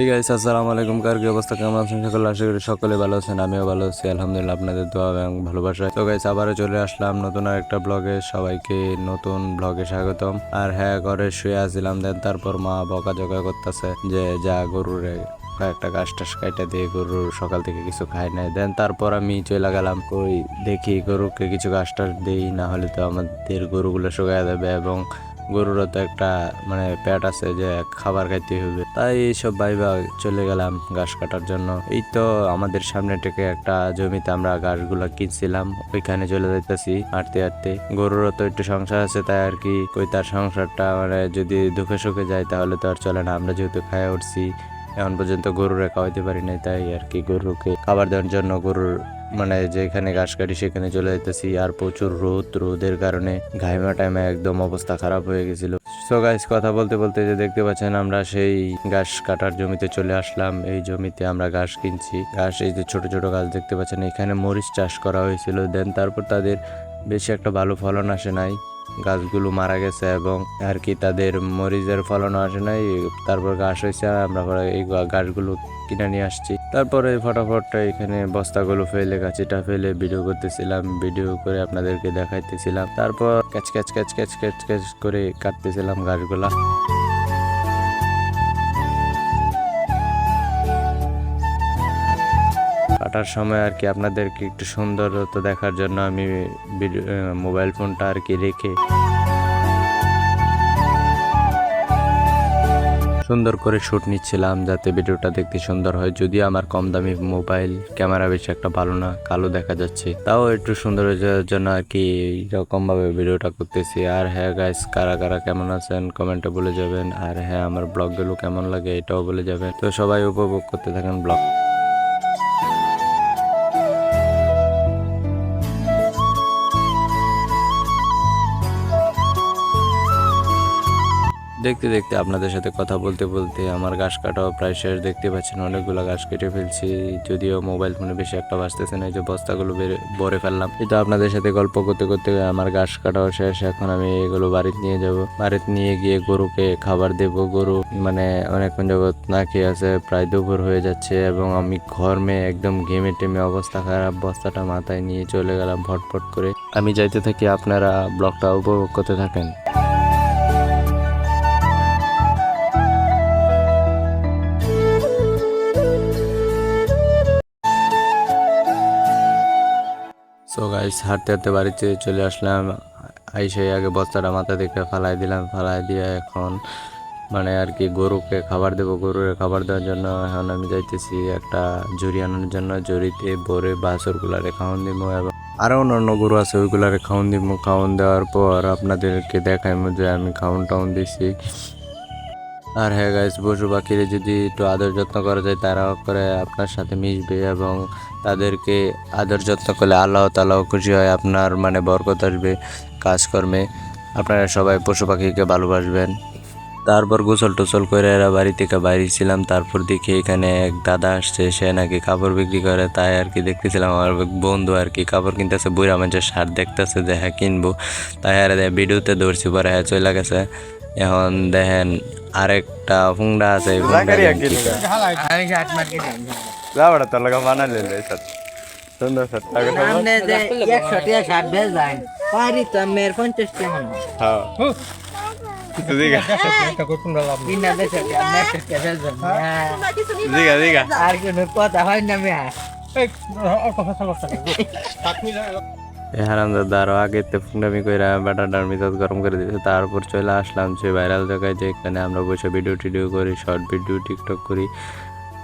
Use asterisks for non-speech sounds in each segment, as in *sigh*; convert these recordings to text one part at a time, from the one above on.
এই গাইস আসসালামু আলাইকুম। কার কি অবস্থা? কেমন আছেন সকলে? আশা করি সকলে ভালো আছেন, আমিও ভালো আছি। আলহামদুলিল্লাহ, আপনাদের দোয়া এবং ভালোবাসা তো গাইস আবারও চলে আসলাম নতুন আর একটা ব্লগে সবাইকে নতুন ব্লগে স্বাগতম। আর হ্যাঁ ঘরে শুয়ে আসছিলাম দেন তারপর মা বকা জকা করতেছে যে, যা গরুরে কয়েকটা গাছ টাস কাইটা দিয়ে গরু সকাল থেকে কিছু খাই নাই। দেন তারপর আমি চলে গেলাম, কই, দেখি গরুকে কিছু গাছ টাস দিই, না হলে তো আমাদের গরুগুলো শুকায় যাবে এবং গরুরও তো একটা মানে পেট আছে যে খাবার খাইতে হবে। তাই এইসব ভাইবা চলে গেলাম ঘাস কাটার জন্য। এই তো আমাদের সামনে থেকে একটা জমিতে আমরা ঘাসগুলো কিনছিলাম, ওইখানে চলে যাইতেছি হাঁটতে হাঁটতে। গরুরও তো একটু সংসার আছে তাই আর কি, কই তার সংসারটা মানে যদি দুঃখে সুখে যায় তাহলে তো আর চলে না। আমরা যেহেতু খায় উঠছি, এখন পর্যন্ত গরুরে খাওয়াইতে পারি নাই তাই আর কি গরুকে খাবার দেওয়ার জন্য গরুর মানে যেখানে ঘাস কাটি সেখানে চলে যেতেছি আর প্রচুর রোদ, রোদের কারণে ঘাইমা টাইমে একদম অবস্থা খারাপ হয়ে গেছিল। সো গাইস কথা বলতে বলতে যে দেখতে পাচ্ছেন, আমরা সেই ঘাস কাটার জমিতে চলে আসলাম। এই জমিতে আমরা ঘাস কিনছি। ঘাস, এই যে ছোট ছোট গাছ দেখতে পাচ্ছেন, এখানে মরিচ চাষ করা হয়েছিল। দেন তারপর তাদের বেশি একটা ভালো ফলন আসে নাই। গাছগুলো মারা গেছে এবং আর কি তাদের মরিচের ফলন আসে নাই। তারপর ঘাস হয়েছে আমরা এই গাছগুলো কিনে নিয়ে আসছি। তারপরে ফটাফট এখানে বস্তাগুলো ফেলে গাছিটা ফেলে ভিডিও করতেছিলাম ভিডিও করে আপনাদেরকে দেখাইতেছিলাম। তারপর ক্যাচ ক্যাচ ক্যাচ ক্যাচ ক্যাচ ক্যাচ করে কাটতেছিলাম গাছগুলা। কাটার সময় আর কি আপনাদেরকে একটু সুন্দরতা দেখার জন্য আমি মোবাইল ফোনটা আর কি রেখে সুন্দর করে শ্যুট নিচ্ছিলাম যাতে ভিডিওটা দেখতে সুন্দর হয়। যদিও আমার কম দামি মোবাইল, ক্যামেরা বেশি একটা ভালো না, কালো দেখা যাচ্ছে। তাও একটু সুন্দর জন্য আর কি এরকম ভাবে ভিডিওটা করতেছি। আর হ্যাঁ গাইস কারা কারা কেমন আছেন কমেন্টে বলে যাবেন। আর হ্যাঁ আমার ব্লগগুলো কেমন লাগে এটাও বলে যাবেন। তো সবাই উপভোগ করতে থাকেন ব্লগ দেখতে দেখতে আপনাদের সাথে কথা বলতে বলতে আমার ঘাস কাটাও প্রায় শেষ। দেখতে পাচ্ছেন অনেকগুলো গাছ কেটে ফেলছি, যদিও মোবাইল ফোনে বেশি একটা বাঁচতেছে না, এই যে বস্তাগুলো ভরে ফেললাম। এটা আপনাদের সাথে গল্প করতে করতে আমার ঘাস কাটাও শেষ, এখন আমি এগুলো বাড়িতে নিয়ে যাব। বাড়িতে নিয়ে গিয়ে গরুকে খাবার দেব। গরু মানে অনেকক্ষণ জগৎ না খেয়ে আছে, প্রায় দুপুর হয়ে যাচ্ছে এবং আমি ঘর ঘরমে একদম ঘেমে টেমে অবস্থা খারাপ, বস্তাটা মাথায় নিয়ে চলে গেলাম ফটফট করে। আমি যাইতে থাকি, আপনারা ব্লগটা উপভোগ করতে থাকেন। হাঁটতে হাঁটতে বাড়িতে চলে আসলাম। আইসে আগে বস্তাটা মাথা থেকে ফালাই দিলাম। ফালাই দিয়ে এখন মানে আর কি গরুকে খাবার দেবো। গরুর খাবার দেওয়ার জন্য এখন আমি যাইতেছি একটা জুড়ি আনার জন্য। জুড়িতে ভরে বাছরগুলারে খাওয়ান দিব এবং আরও অন্য অন্য গরু আছে ওইগুলারে খাওয়ান দিব খাওয়ান দেওয়ার পর আপনাদেরকে দেখাই যে আমি খাওয়ান টাউন দিছি। আর হ্যাঁ গাইস পশু পাখির যদি একটু আদর যত্ন করা যায়, তারাও করে আপনার সাথে মিশবে এবং তাদেরকে আদর যত্ন করলে আল্লাহ তালাও খুশি হয়, আপনার মানে বরকত আসবে কাজকর্মে। আপনারা সবাই পশু পাখিকে ভালোবাসবেন। তারপর গোসল টোসল করে এরা বাড়ি থেকে বাইরে ছিলাম তারপর দেখি এখানে এক দাদা আসছে, সে নাকি কাপড় বিক্রি করে, তাই আর কি দেখতেছিলাম, আমার বন্ধু আর কি কাপড় কিনতেছে, বুড়া মানুষের শার্ট দেখতেছে, যে হ্যাঁ কিনবো। তাই আর ভিডিওতে দৌড়ছি পরে হ্যাঁ চলে গেছে। এখন দেখেন আরেকটা ফুংডা আছে কি। যা বড় তোর লাগা বানা লে লে সব সুন্দর সব লাগে সামনে যে একশো টাকা ষাট ভেজ লাইন পারি তো মেয়ের পঞ্চাশ টাকা মনে হ্যাঁ। দিগা কিনা দেশে টাকা একশো টাকা ভেজ দিগা দিগা আর কোনো কথা হয় না মেয়া। *laughs* আরও আগে তে ফুংডামি কইরা বাটাটার মিজাজ গরম করে দিয়েছে তারপর চলে আসলাম সে ভাইরাল জায়গায় যেখানে আমরা বসে ভিডিও টিডিও করি শর্ট ভিডিও টিকটক করি।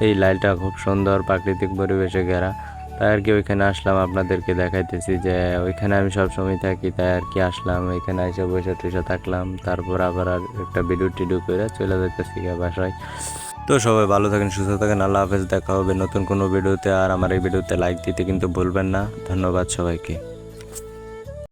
এই লাইলটা খুব সুন্দর প্রাকৃতিক পরিবেশে ঘেরা। তাই আর কি ওইখানে আসলাম, আপনাদেরকে দেখাইতেছি যে ওইখানে আমি সবসময় থাকি, তাই আর কি আসলাম। ওইখানে এসে বসে টসে থাকলাম, তারপর আবার আর একটা ভিডিও টিডিও করে চলে যাইতেছি বাসায়। তো সবাই ভালো থাকেন, সুস্থ থাকেন, আল্লাহ হাফেজ, দেখা হবে নতুন কোনো ভিডিওতে আর আমার এই ভিডিওতে লাইক দিতে কিন্তু ভুলবেন না। ধন্যবাদ সবাইকে।